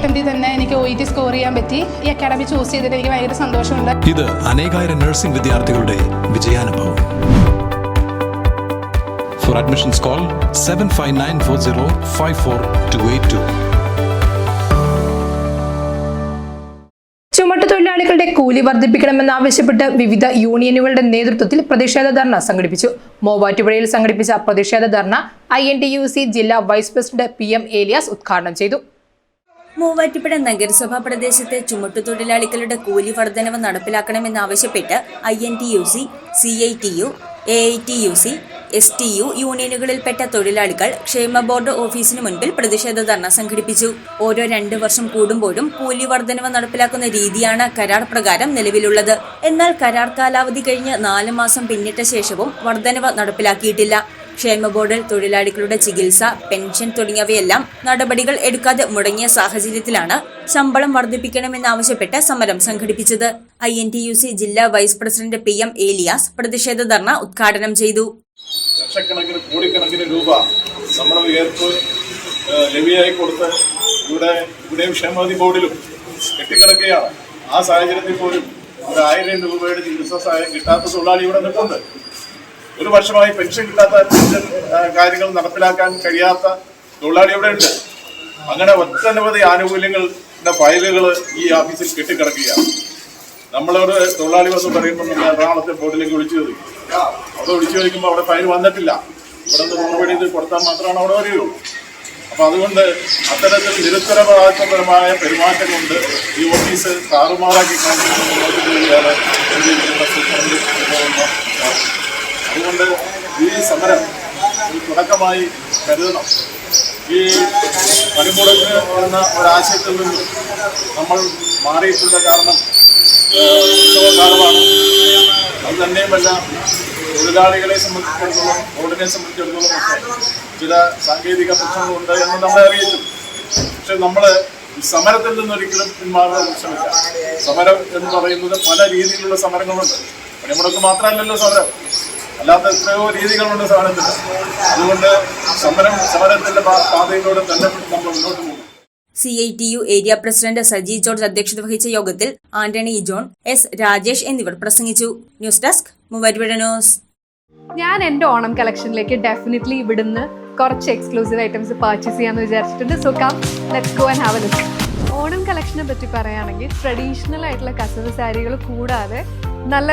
അറ്റംപ്റ്റിൽ തന്നെ എനിക്ക് O E T score ചെയ്യാൻ പറ്റി. ഈ അക്കാഡമി ചൂസ് ചെയ്തിട്ട് എനിക്ക് ഭയങ്കര സന്തോഷമുണ്ട്. ഇത് അനേകായിരം നഴ്സിംഗ് വിദ്യാർത്ഥികളുടെ വിജയാനുഭവം. For admissions call seven five nine four zero five four two eight two ചുമട്ടുതൊഴിലാളികളുടെ കൂലി വർദ്ധിപ്പിക്കണമെന്നാവശ്യപ്പെട്ട് വിവിധ യൂണിയനുകളുടെ നേതൃത്വത്തിൽ പ്രതിഷേധ ധർണ സംഘടിപ്പിച്ചു. മൂവാറ്റുപുഴയിൽ സംഘടിപ്പിച്ച പ്രതിഷേധ ധർണ I N T U C ജില്ലാ vice president P M Elias ഉദ്ഘാടനം ചെയ്തു. മൂവാറ്റുപുഴ നഗരസഭാ പ്രദേശത്തെ ചുമട്ടുതൊഴിലാളികളുടെ കൂലി വർധനവ് നടപ്പിലാക്കണമെന്നാവശ്യപ്പെട്ട് I N T U C C I T U A I T U C S T U യൂണിയനുകളിൽപ്പെട്ട തൊഴിലാളികൾ ക്ഷേമ ബോർഡ് ഓഫീസിന് മുൻപിൽ പ്രതിഷേധ ധർണ സംഘടിപ്പിച്ചു. ഓരോ രണ്ട് വർഷം കൂടുമ്പോഴും കൂലി വർധനവ് നടപ്പിലാക്കുന്ന രീതിയാണ് കരാർ പ്രകാരം നിലവിലുള്ളത്. എന്നാൽ കരാർ കാലാവധി കഴിഞ്ഞ് നാല് മാസം പിന്നിട്ട ശേഷവും വർധനവ് നടപ്പിലാക്കിയിട്ടില്ല. ക്ഷേമ ബോർഡിൽ തൊഴിലാളികളുടെ ചികിത്സ പെൻഷൻ തുടങ്ങിയവയെല്ലാം നടപടികൾ എടുക്കാതെ മുടങ്ങിയ സാഹചര്യത്തിലാണ് ശമ്പളം വർദ്ധിപ്പിക്കണമെന്നാവശ്യപ്പെട്ട് സമരം സംഘടിപ്പിച്ചത്. I N T U C ജില്ലാ vice president P M Elias പ്രതിഷേധ ധർണ ഉദ്ഘാടനം ചെയ്തു. ലക്ഷക്കണക്കിന് കോടിക്കണക്കിന് രൂപ നമ്മുടെ ഉയർപ്പ് ലഭ്യമായി കൊടുത്ത് ഇവിടെ ഇവിടെയും ബോർഡിലും കെട്ടിക്കിടക്കുകയാണ്. ആ സാഹചര്യത്തിൽ പോലും ഒരു ആയിരം രൂപയുടെ ചികിത്സാ സഹായം കിട്ടാത്ത തൊഴിലാളി ഇവിടെ നിൽപ്പുണ്ട്. ഒരു വർഷമായി പെൻഷൻ കിട്ടാത്ത പെൻഷൻ കാര്യങ്ങൾ നടപ്പിലാക്കാൻ കഴിയാത്ത തൊഴിലാളി ഇവിടെ ഉണ്ട്. അങ്ങനെ ഒട്ടനവധി ആനുകൂല്യങ്ങളുടെ ഫയലുകൾ ഈ ഓഫീസിൽ കെട്ടിക്കിടക്കുകയാണ്. നമ്മളോട് തൊഴിലാളി വന്ന് പറയുമ്പോൾ നമ്മൾ എറണാകുളത്തെ ബോർഡിലേക്ക് വിളിച്ചു ചോദിക്കും. അവിടെ വിളിച്ചു ചോദിക്കുമ്പോൾ അവിടെ ഫയൽ വന്നിട്ടില്ല. ഇവിടെ നിന്ന് മറുപടി ഇത് കൊടുത്താൽ മാത്രമാണ് അവിടെ വരികയുള്ളൂ അപ്പൊ അതുകൊണ്ട് അത്തരത്തിൽ നിരുത്തരവാദിത്വപരമായ പെരുമാറ്റം കൊണ്ട് ഈ ഓഫീസ് താറുമാറാക്കി കാണിച്ച് മുന്നോട്ട് പോവുകയാണ് അതുകൊണ്ട് ഈ സമരം ഒരു തുടക്കമായി കരുതണം. ഈ പണിമുടക്ക് എന്ന ഒരാശയത്തിൽ നിന്നും നമ്മൾ മാറിയിട്ടുള്ള കാരണം ഉത്സവകാലമാണ് അത് തന്നെയുമല്ല തൊഴിലാളികളെ സംബന്ധിച്ചിടത്തോളം ബോർഡിനെ സംബന്ധിച്ചിടത്തോളം ചില സാങ്കേതിക പ്രശ്നങ്ങളുണ്ട് എന്ന് നമ്മളെ അറിയിച്ചു. പക്ഷെ നമ്മൾ സമരത്തിൽ നിന്നൊരിക്കലും പിന്മാറാൻ ശ്രമിക്കാം. സമരം എന്ന് പറയുന്നത് പല രീതിയിലുള്ള സമരങ്ങളുണ്ട്. പണിമുടക്ക് മാത്രമല്ലല്ലോ സമരം. അല്ലാത്ത എത്രയോ രീതികളുണ്ട് സമരത്തിന് അതുകൊണ്ട് സമരം സമരത്തിന്റെ പാതയിലൂടെ തന്നെ നമ്മൾ മുന്നോട്ട് പോകും. C I T U area president Saji George അധ്യക്ഷത വഹിച്ച യോഗത്തിൽ ആന്റണി ജോൺ എസ് രാജേഷ് എന്നിവർ പ്രസംഗിച്ചു. News desk news. ഞാൻ എന്റെ ഓണം കളക്ഷനിലേക്ക് ഡെഫിനറ്റ്ലി ഇവിടുന്ന് കുറച്ച് എക്സ്ക്ലൂസീവ് ഐറ്റംസ് പർച്ചേസ് ചെയ്യാമെന്ന് വിചാരിച്ചിട്ടുണ്ട്. So come let's go and have a look Onam കളക്ഷനെ പറ്റി പറയുകയാണെങ്കിൽ ട്രഡീഷണൽ ആയിട്ടുള്ള കസവ് സാരികൾ കൂടാതെ നല്ല